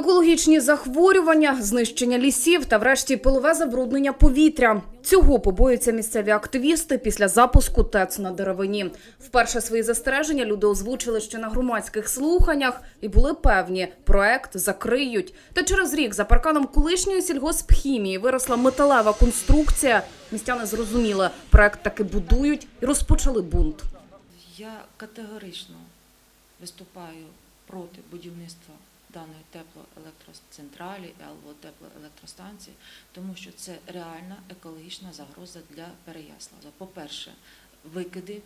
Екологічні захворювання, знищення лісів та, врешті, пилове забруднення повітря. Цього побоюються місцеві активісти після запуску ТЕЦ на деревині. Вперше свої застереження люди озвучили ще на громадських слуханнях і були певні, проект закриють. Та через рік за парканом колишньої сільгоспхімії виросла металева конструкція. Містяни зрозуміли, проект таки будують і розпочали бунт. Я категорично виступаю проти будівництва даної теплоелектроцентралі або теплоелектростанції, тому що це реальна екологічна загроза для Переяслава. По-перше, викиди,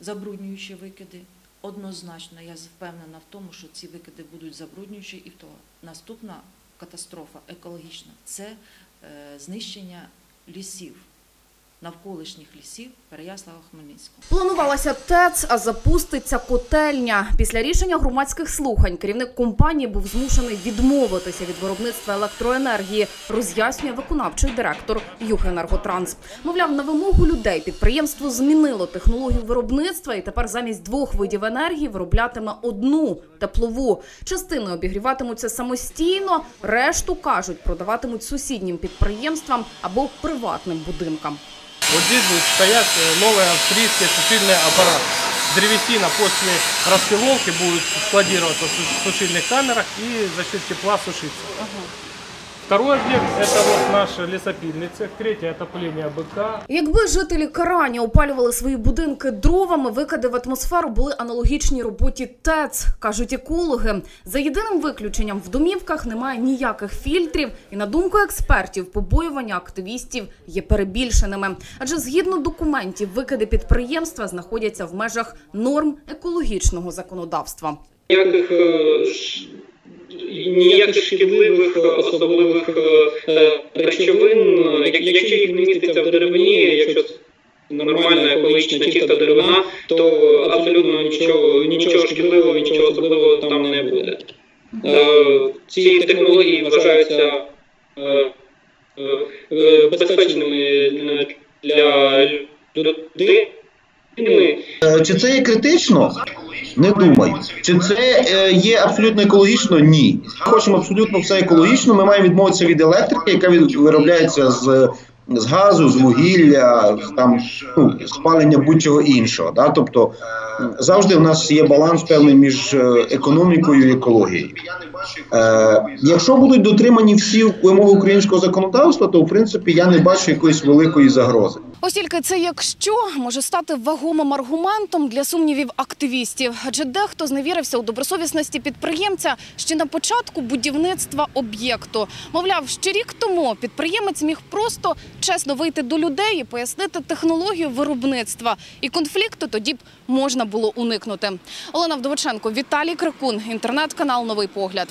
забруднюючі викиди. Однозначно, я впевнена в тому, що ці викиди будуть забруднюючі, і то наступна катастрофа екологічна це е, знищення лісів, навколишніх лісів Переяслава-Хмельницького. Планувалася ТЕЦ, а запуститься котельня. Після рішення громадських слухань керівник компанії був змушений відмовитися від виробництва електроенергії, роз'яснює виконавчий директор «Югенерготранс». Мовляв, на вимогу людей підприємство змінило технологію виробництва і тепер замість двох видів енергії вироблятиме одну теплову. Частиною обігріватимуться самостійно, решту кажуть, продаватимуть сусіднім підприємствам або приватним будинкам. Вот здесь будут стоять э, новые австрийские сушильные аппараты. Древесина после распиловки будет складироваться в су- сушильных камерах и за счет тепла сушиться. Второй объект это вот наш лесопильный цех. Третий отопление БК. Якби жителі Карані опалювали свої будинки дровами, викиди в атмосферу були аналогічні роботі ТЕЦ, кажуть екологи. За єдиним виключенням в домівках немає ніяких фільтрів, і на думку експертів, побоювання активістів є перебільшеними. Адже згідно документів, викиди підприємства знаходяться в межах норм екологічного законодавства. ніяких е, ш- ніяких шкідливих е, особливих е, речовин, е, якщо їх не міститься в деревині, якщо нормальна екологічна чиста деревина, то абсолютно нічого, нічого шкідливого, нічого особливого там не буде. Ці технології вважаються безпечними для людини. Е, Чи це є критично? Не думаю. Чи це е, є абсолютно екологічно? Ні. Хочемо абсолютно все екологічно. Ми маємо відмовитися від електрики, яка виробляється з, з газу, з вугілля, там ну, спалення будь-чого іншого. Да? Тобто завжди в нас є баланс певний між е, економікою і екологією. Е, якщо будуть дотримані всі вимоги українського законодавства, то в принципі я не бачу якоїсь великої загрози. Ось тільки це якщо може стати вагомим аргументом для сумнівів активістів, адже дехто зневірився у добросовісності підприємця ще на початку будівництва об'єкту. Мовляв, ще рік тому підприємець міг просто чесно вийти до людей і пояснити технологію виробництва, і конфлікту тоді б можна було уникнути. Олена Вдовиченко, Віталій Крикун, інтернет-канал Новий погляд.